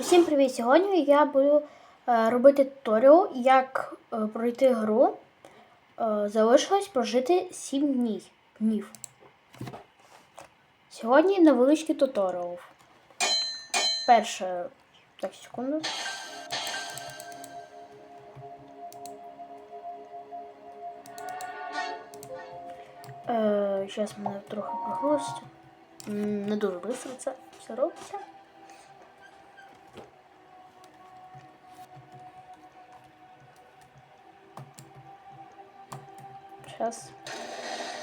Усім привіт! Сьогодні я буду е, робити туторіал, як е, пройти гру. Е, залишилось прожити 7 днів. днів. Сьогодні невеличкий туторіал. Перше. Так, секунду. Зараз мене трохи прогрузить. Не дуже швидко це все робиться. Сейчас.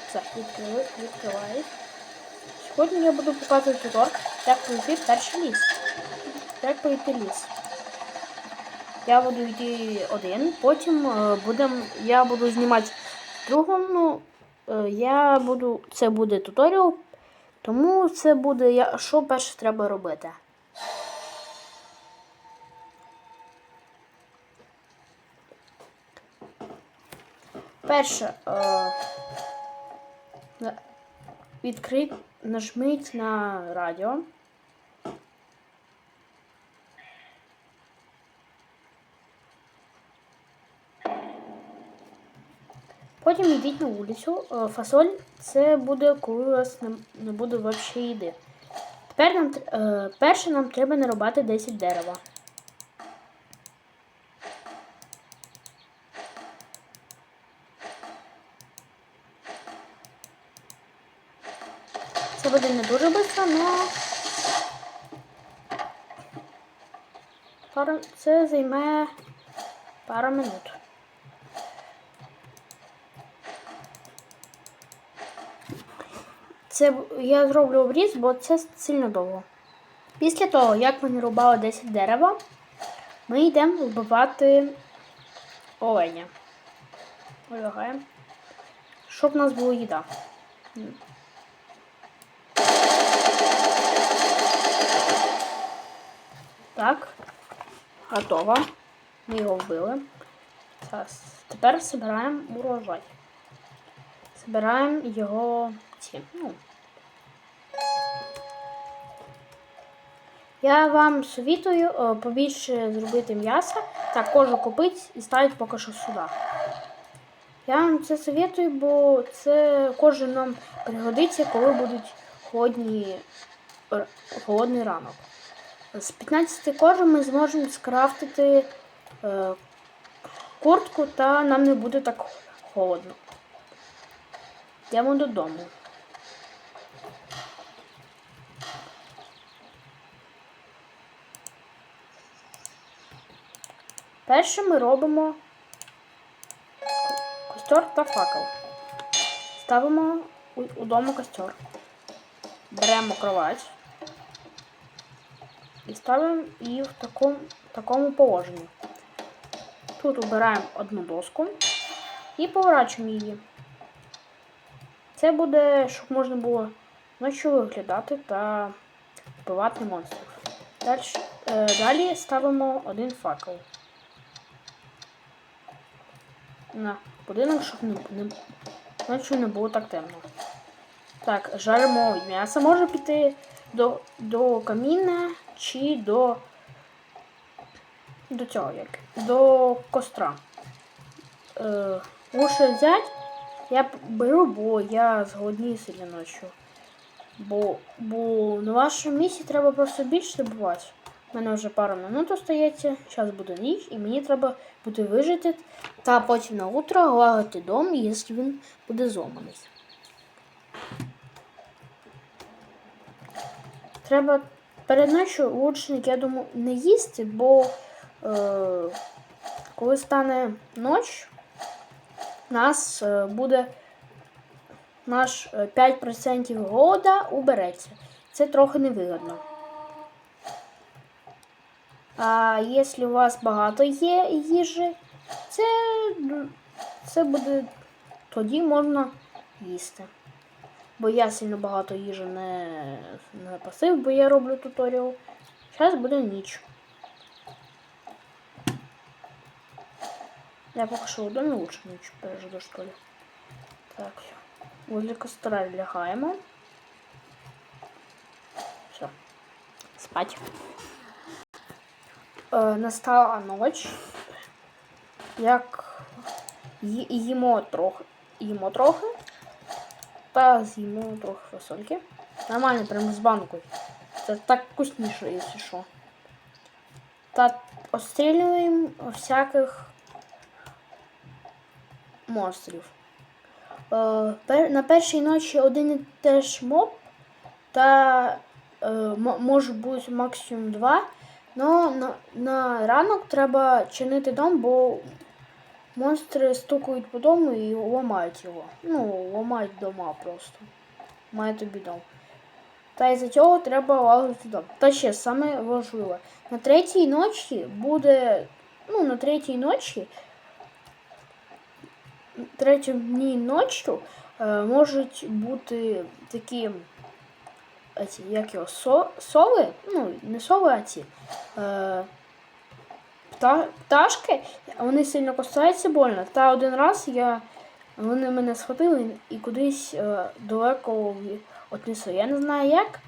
Все, відкрили, відкриваю. Сьогодні я буду показувати тур, як пройти перший ліс. Як пройти ліс. Я буду йти один, потім е, будем, я буду знімати другому. Е, я буду, це буде туторіал, тому це буде, я, що перше треба робити. Перше, е, відкрий, нажміть на радіо. Потім йдіть на вулицю. Е, Фасоль це буде, коли у вас не, буде взагалі їди. Тепер нам, е, перше нам треба нарубати 10 дерева. Це буде не дуже швидко, але пару... це займе пару минут. Це я зроблю обріз, бо це сильно довго. Після того, як ми нарубали 10 дерева, ми йдемо вбивати оленя. Вилягаємо. Щоб в нас була їда. Так, готово. Ми його вбили. Зараз. Тепер збираємо урожай. Збираємо його ці. Ну. Я вам совітую е, побільше зробити м'яса та кожу купити і ставити поки що сюди. Я вам це советую, бо це кожа нам пригодиться, коли будуть холодні, холодний ранок. З 15 кожи ми зможемо скрафтити е, куртку, та нам не буде так холодно. Йдемо додому. Перше ми робимо костер та факел. Ставимо удома костер. Беремо кровать і ставимо її в такому, такому положенні. Тут обираємо одну доску і поворачуємо її. Це буде, щоб можна було ночі виглядати та вбивати монстрів. Далі, е, далі ставимо один факел. На будинок, щоб не, не, ночі не було так темно. Так, жаримо м'ясо. Може піти до, до каміна чи до, до цього як? До костра. Е, лучше взяти. Я беру, бо я зголоднію сьогодні ночі. Бо, бо на вашому місці треба просто більше добувати. У мене вже пару минут остається, зараз буде ніч, і мені треба буде вижити та потім на утро лагати дом, якщо він буде зломаний. Треба перед ночі лучник, я думаю, не їсти, бо е, коли стане ніч, нас е, буде наш е, 5% голода убереться. Це трохи невигідно. А якщо у вас багато є їжі, це, це буде тоді можна їсти. Бо я сильно багато їжі не, не пасив, бо я роблю туторіал. Зараз буде ніч. Я поки що в лучше ніч пережду, що ли. Так. Возле костра лягаємо. Все. Спать. е, настала ніч, як їмо трохи, їмо трохи, та з'їмо трохи фасольки. Нормально, прямо з банкою. Це так вкусніше, якщо що. Та обстрілюємо всяких монстрів. Е, на першій ночі один і теж моб, та е, може бути максимум два. Но на, на ранок треба чинити дом, бо монстри стукають по дому і ламають його. Ну, ламають дома просто. Має тобі дом. Та із-за цього треба лагодити дом. Та ще саме важливе. На третій ночі буде. Ну, на третій ночі. Третю дні ночі е, можуть бути такі. Ці, як його, со, сови, ну, не сови, а ці. Е, пташки, вони сильно кусаються больно. Та один раз я, вони мене схватили і кудись е, далеко в- отнесли. Я не знаю як.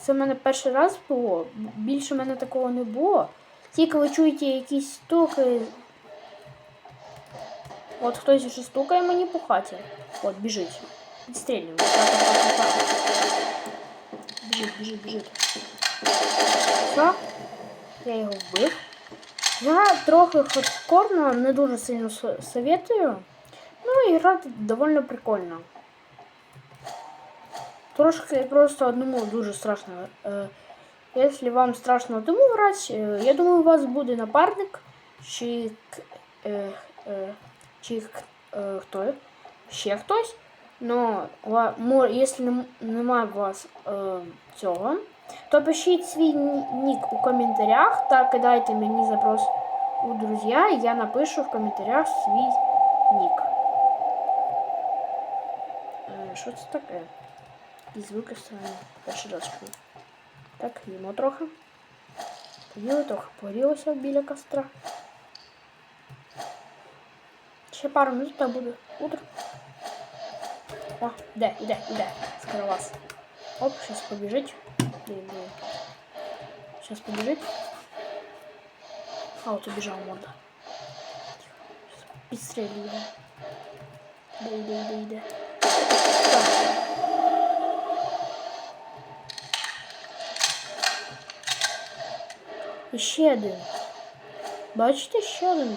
Це в мене перший раз було. Більше в мене такого не було. Тільки ви чуєте якісь стуки. От хтось вже стукає мені по хаті. От, біжить. Так. Біжить, біжить, біжить. Все. Я його вбив. Я трохи хардкорно, не дуже сильно со- советую. Ну і грати доволі прикольно. Трошки просто одному дуже страшно. Е, Якщо вам страшно одному грати, е, я думаю, у вас буде напарник, чи, е, чи хто, ще хтось. Но мо- якщо нем- немає у вас цього, то пишіть свій ні- нік у коментарях та кидайте мені запрос у друзі, і я напишу в коментарях свій нік. Е, Що це таке? І звуки странні. Перший раз чую. Так, їмо трохи. Поїли трохи погрілося біля костра. Ще пару минут та буде утро. О, іде, іде, іде. Скоро вас. Оп, сейчас побежить. Блин. Сейчас побежит. А, вот убежал морда. Його. Іде, іде, іде, іде. Так. І один. Бачите, ще один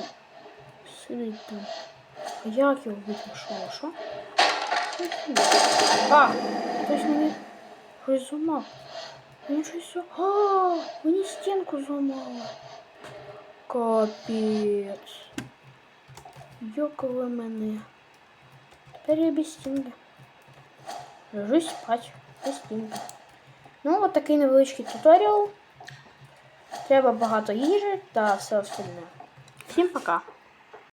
сидить там. А як його вбити? Що? А! Хтось мені щось зламав. Мені зла- А! Мені стінку зламало. Капець. Йокали мене. Тепер я без стінки. Ложусь спать. Без стінки. Ну, от такий невеличкий туторіал. Треба багато їжі та все остальне. Всім пока!